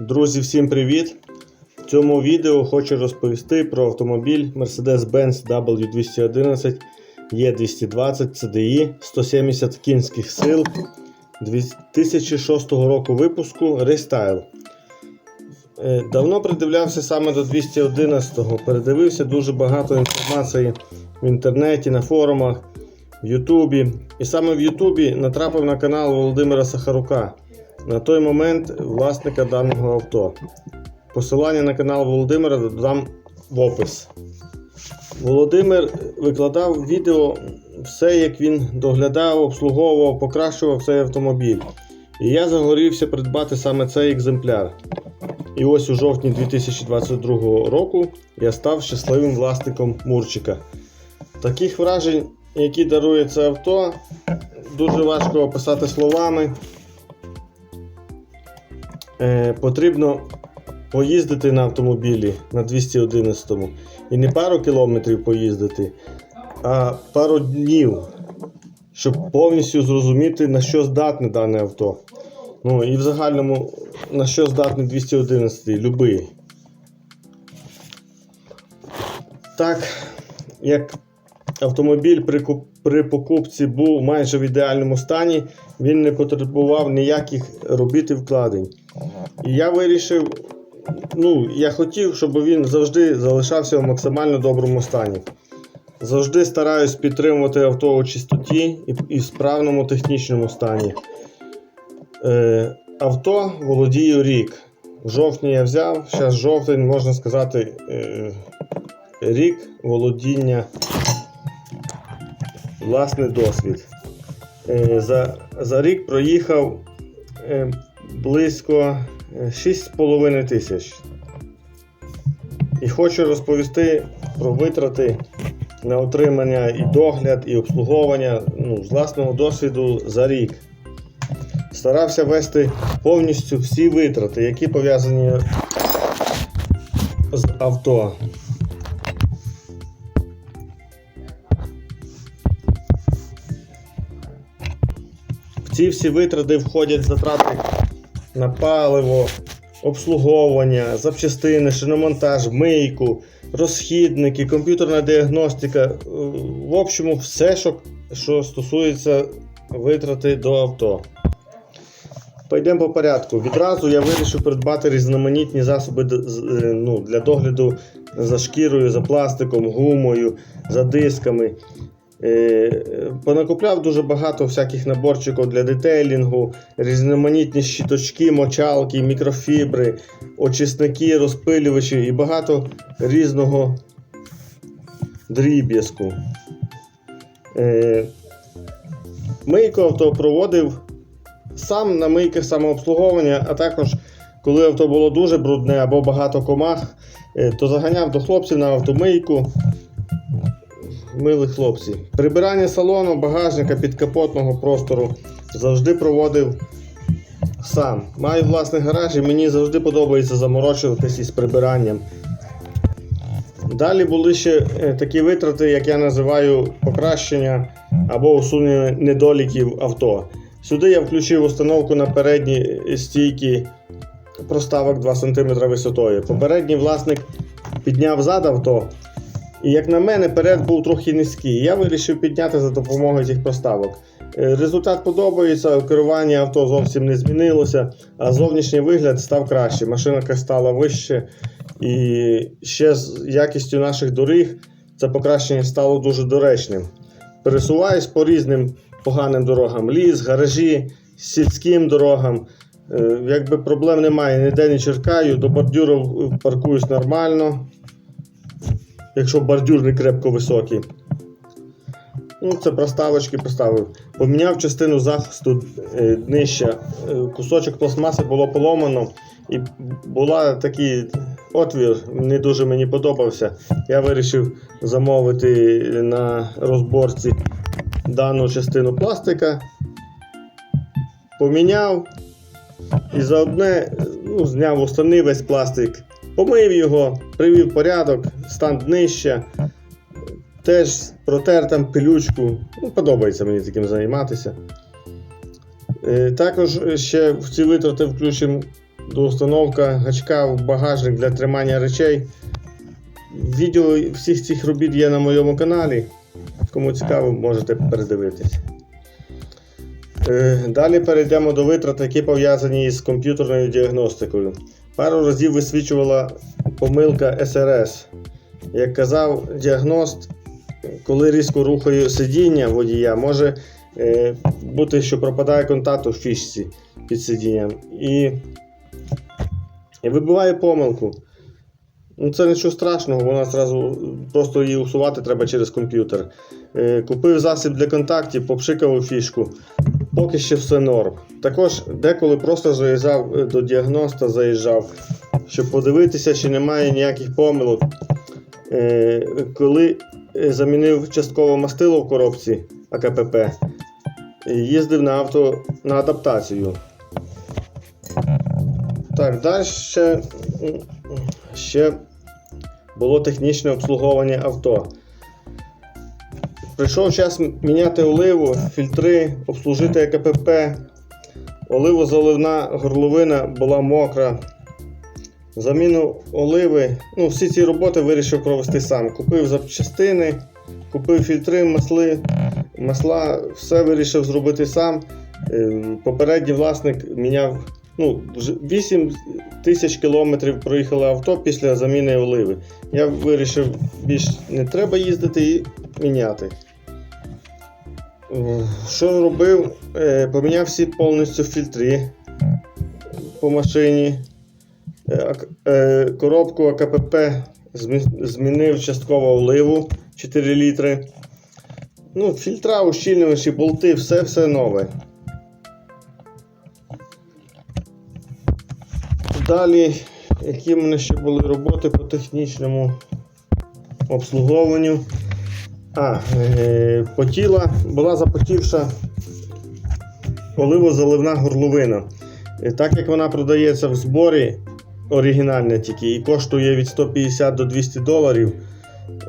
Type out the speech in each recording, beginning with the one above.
Друзі, всім привіт! В цьому відео хочу розповісти про автомобіль Mercedes-Benz W211 E220 CDI 170 кінських сил 2006 року випуску Рестайл. Е, Давно придивлявся саме до 211-го, передивився дуже багато інформації в інтернеті, на форумах, в Ютубі. І саме в Ютубі натрапив на канал Володимира Сахарука, на той момент власника даного авто. Посилання на канал Володимира додам в опис. Володимир викладав відео все, як він доглядав, обслуговував, покращував цей автомобіль. І я загорівся придбати саме цей екземпляр. І ось у жовтні 2022 року я став щасливим власником Мурчика. Таких вражень, які дарує це авто, дуже важко описати словами. Е, потрібно поїздити на автомобілі на 211 і не пару кілометрів поїздити, а пару днів, щоб повністю зрозуміти, на що здатне дане авто. Ну і в загальному на що здатний 211 любий. Так, як автомобіль при, при покупці був майже в ідеальному стані, він не потребував ніяких робіт і вкладень. І я вирішив, ну, я хотів, щоб він завжди залишався в максимально доброму стані. Завжди стараюсь підтримувати авто у чистоті і, і в справному технічному стані. Е, авто володію рік. В жовтні я взяв, зараз жовтень, можна сказати, е, рік володіння, власний досвід. Е, за, за рік проїхав е, близько е, 6,5 тисяч. І хочу розповісти про витрати на отримання і догляд, і обслуговування ну, з власного досвіду за рік. Старався вести повністю всі витрати, які пов'язані з авто. Ці всі витрати входять затрати на паливо, обслуговування, запчастини, шиномонтаж, мийку, розхідники, комп'ютерна діагностика. Е, В общому, все, що, що стосується витрати до авто. Пойдемо по порядку. Відразу я вирішив придбати різноманітні засоби е, ну, для догляду за шкірою, за пластиком, гумою, за дисками. Е, Понакупляв дуже багато всяких наборчиків для детейлінгу, різноманітні щіточки, мочалки, мікрофібри, очисники, розпилювачі і багато різного дріб'язку. Е, Мийку авто проводив сам на мийках самообслуговування, а також коли авто було дуже брудне або багато комах, е, то заганяв до хлопців на автомийку. Мили хлопці. Прибирання салону, багажника, підкапотного простору завжди проводив сам. Маю власний гараж і мені завжди подобається заморочуватись із прибиранням. Далі були ще е, такі витрати, як я називаю покращення або усунення недоліків авто. Сюди я включив установку на передні стійки проставок 2 см висотою. Попередній власник підняв зад авто, і як на мене, перед був трохи низький. Я вирішив підняти за допомогою цих проставок. Е, Результат подобається, керування авто зовсім не змінилося, а зовнішній вигляд став краще. Машинка стала вище. І ще з якістю наших доріг це покращення стало дуже доречним. Пересуваюсь по різним поганим дорогам: ліс, гаражі, сільським дорогам. Е, Якби проблем немає, ніде не черкаю, до бордюрів паркуюсь нормально, якщо бордюр не крепко високий. Ну, це проставочки поставив. Поміняв частину захисту е, днища. Е, Кусочок пластмаси було поломано і була такий отвір, не дуже мені подобався. Я вирішив замовити на розборці дану частину пластика. Поміняв і заодне ну, зняв основний весь пластик, помив його, привів порядок, стан днища. Теж протер там пилючку. Ну, подобається мені таким займатися. Е, Також ще в ці витрати включимо доустановка гачка в багажник для тримання речей. Відео всіх цих робіт є на моєму каналі. Кому цікаво, можете передивитись. Е, Далі перейдемо до витрат, які пов'язані з комп'ютерною діагностикою. Пару разів висвічувала помилка СРС. Як казав діагност, коли різко рухаю сидіння водія, може е, бути, що пропадає контакт у фішці під сидінням. І, вибиває помилку. Ну, це нічого страшного, вона зразу просто її усувати треба через комп'ютер. Е, Купив засіб для контактів, попшикав у фішку. Поки ще все норм. Також деколи просто заїжджав е, до діагноста, заїжджав, щоб подивитися, чи немає ніяких помилок. Е, Коли е, замінив частково мастило в коробці АКПП, їздив на авто на адаптацію. Так, далі ще було технічне обслуговування авто. Прийшов час міняти оливу, фільтри, обслужити АКПП. Оливозаливна горловина була мокра. Заміну оливи. Ну, всі ці роботи вирішив провести сам. Купив запчастини, купив фільтри, масли, масла, все вирішив зробити сам. Е, Попередній власник міняв ну, 8 тисяч кілометрів проїхало авто після заміни оливи. Я вирішив, більш не треба їздити і міняти. Що робив? Е, Поміняв всі повністю фільтри по машині. Е, е, Коробку АКПП змінив частково оливу 4 літри. Ну, фільтра, ущільнювачі, болти, все все нове. Далі, які в мене ще були роботи по технічному обслуговуванню. А, е, потіла, була запотівша оливозаливна горловина. Е, Так як вона продається в зборі оригінальна тільки і коштує від 150 до 200 доларів,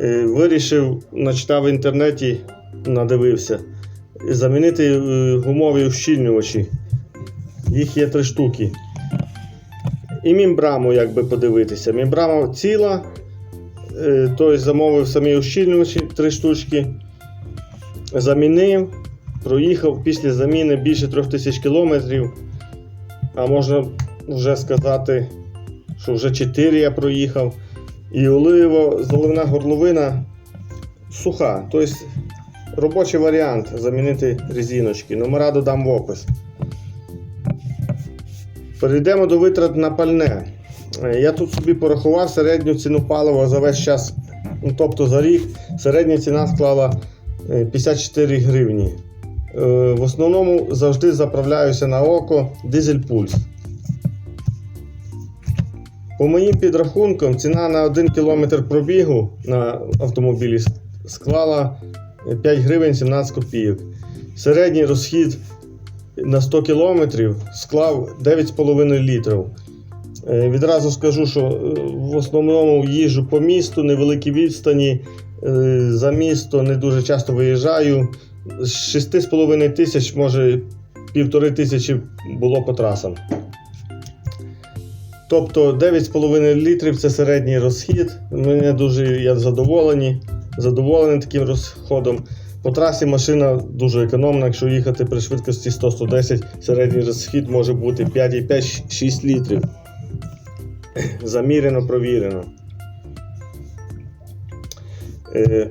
е, вирішив, начитав в інтернеті, надивився, замінити е, гумові ущільнювачі. Їх є три штуки. І мембраму, якби подивитися. Мембрама ціла, тобто замовив самі ущільнювачі три штучки. Замінив, проїхав після заміни більше 3000 кілометрів. А можна вже сказати, що вже 4 я проїхав. І оливо, заливна горловина суха. Тобто робочий варіант замінити резиночки. Номера додам в опис. Перейдемо до витрат на пальне. Е, Я тут собі порахував середню ціну палива за весь час, ну, тобто за рік, середня ціна склала е, 54 гривні. Е, В основному завжди заправляюся на око дизель пульс. По моїм підрахункам, ціна на 1 км пробігу на автомобілі склала 5 гривень 17 копійок. Середній розхід на 100 км склав 9,5 літрів. Е, Відразу скажу, що е, в основному їжджу по місту, невеликі відстані. е, За місто не дуже часто виїжджаю. З 6,5 тисяч, може півтори тисячі було по трасам. Тобто 9,5 літрів це середній розхід. Мене дуже я задоволені, задоволений таким розходом. По трасі машина дуже економна, якщо їхати при швидкості 100-110, середній розхід може бути 5,5-6 літрів. Замірено, провірено. Е,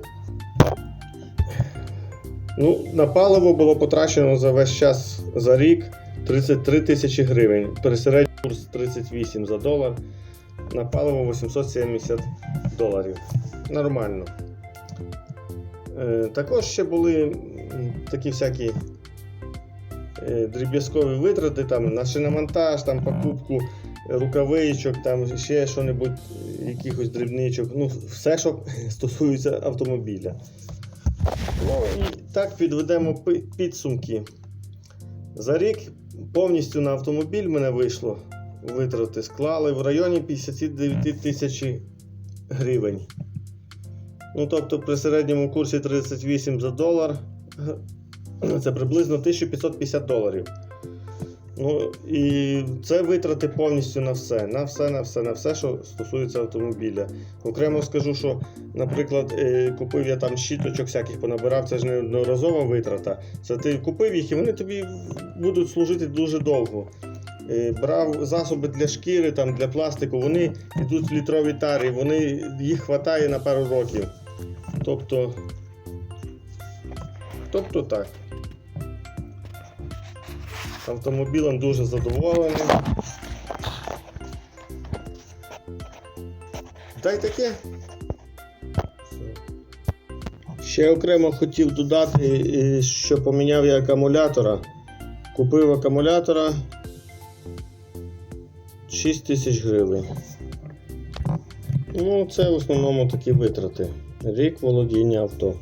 ну, на паливо було потрачено за весь час за рік 33 тисячі гривень. Пересередній курс 38 за долар. На паливо 870 доларів. Нормально. Е, Також ще були такі всякі е, дріб'язкові витрати там, на шиномонтаж, там, покупку рукавичок, там ще що-небудь, якихось дрібничок. Ну, все, що стосується автомобіля. І так підведемо підсумки. За рік повністю на автомобіль мене вийшло витрати склали в районі 59 тисяч гривень. Ну, тобто при середньому курсі 38 за долар це приблизно 1550 доларів. Ну і це витрати повністю на все, на все, на все, на все, що стосується автомобіля. Окремо скажу, що, наприклад, е, купив я там щіточок всяких понабирав, це ж не одноразова витрата. Це ти купив їх і вони тобі будуть служити дуже довго. Е, Брав засоби для шкіри, там, для пластику, вони йдуть в літрові тари, вони, їх вистачає на пару років. Тобто, тобто так. Автомобілем дуже задоволений. Та таке. Ще окремо хотів додати, е, що поміняв я акумулятора. Купив акумулятора 6 тисяч гривень. Ну, це в основному такі витрати. Рік володіння авто.